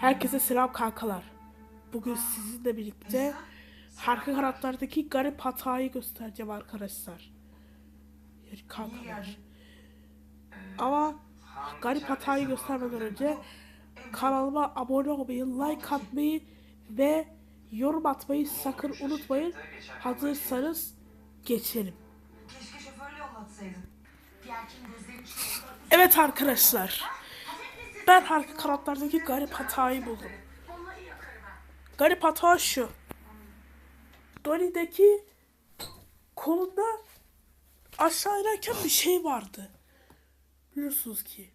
Herkese selam kankalar. Bugün sizinle birlikte arka kanatlardaki garip hatayı göstereceğim arkadaşlar. Kankalar. Ama garip hatayı göstermeden önce kanalıma abone olmayı, like atmayı ve yorum atmayı sakın unutmayın. Hazırsanız geçelim. Evet arkadaşlar. Ben arka kanatlardaki garip hatayı buldum. Garip hata şu. Donnie'deki kolunda aşağı inerken bir şey vardı. Biliyorsunuz ki.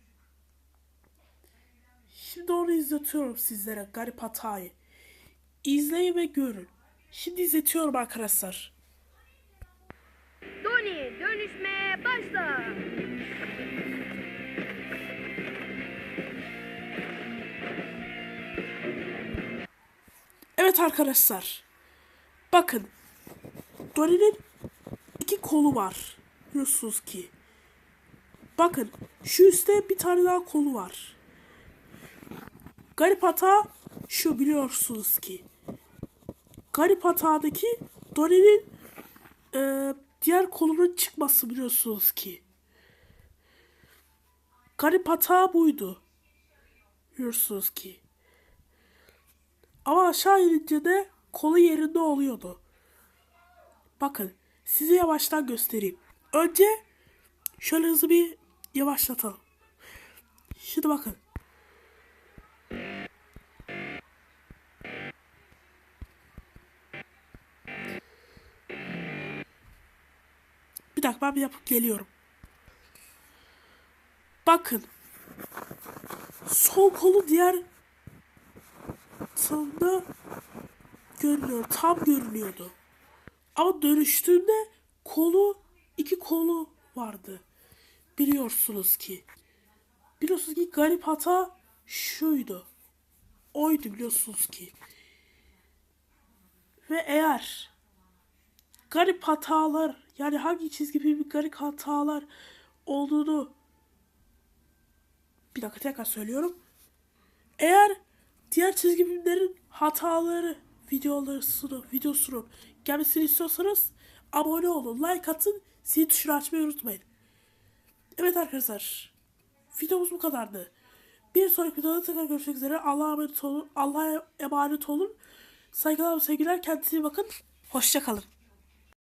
Şimdi onu izletiyorum sizlere garip hatayı. İzleyin ve görün. Şimdi izletiyorum arkadaşlar. Doni dönüşmeye başla. Evet arkadaşlar. Bakın. Donnie'nin iki kolu var. Biliyorsunuz ki. Bakın. Şu üstte bir tane daha kolu var. Garip hata şu biliyorsunuz ki. Garip hatadaki Donnie'nin e, diğer kolunun çıkması biliyorsunuz ki. Garip hata buydu. Biliyorsunuz ki. Ama aşağı inince de kolu yerinde oluyordu. Bakın size yavaştan göstereyim. Önce şöyle hızlı bir yavaşlatalım. Şimdi bakın. Bir dakika ben bir yapıp geliyorum. Bakın. Sol kolu diğer Sonunda görünüyor. Tam görünüyordu. Ama dönüştüğünde kolu iki kolu vardı. Biliyorsunuz ki. Biliyorsunuz ki garip hata şuydu. Oydu biliyorsunuz ki. Ve eğer garip hatalar yani hangi çizgi filmi garip hatalar olduğunu bir dakika tekrar söylüyorum. Eğer diğer çizgi filmlerin hataları, videolarını, videosunu gelmesini istiyorsanız abone olun, like atın, zil tuşunu açmayı unutmayın. Evet arkadaşlar, videomuz bu kadardı. Bir sonraki videoda tekrar görüşmek üzere. Allah'a emanet olun. Allah'a emanet olun. Saygılar ve sevgiler. Kendinize bakın. Hoşçakalın.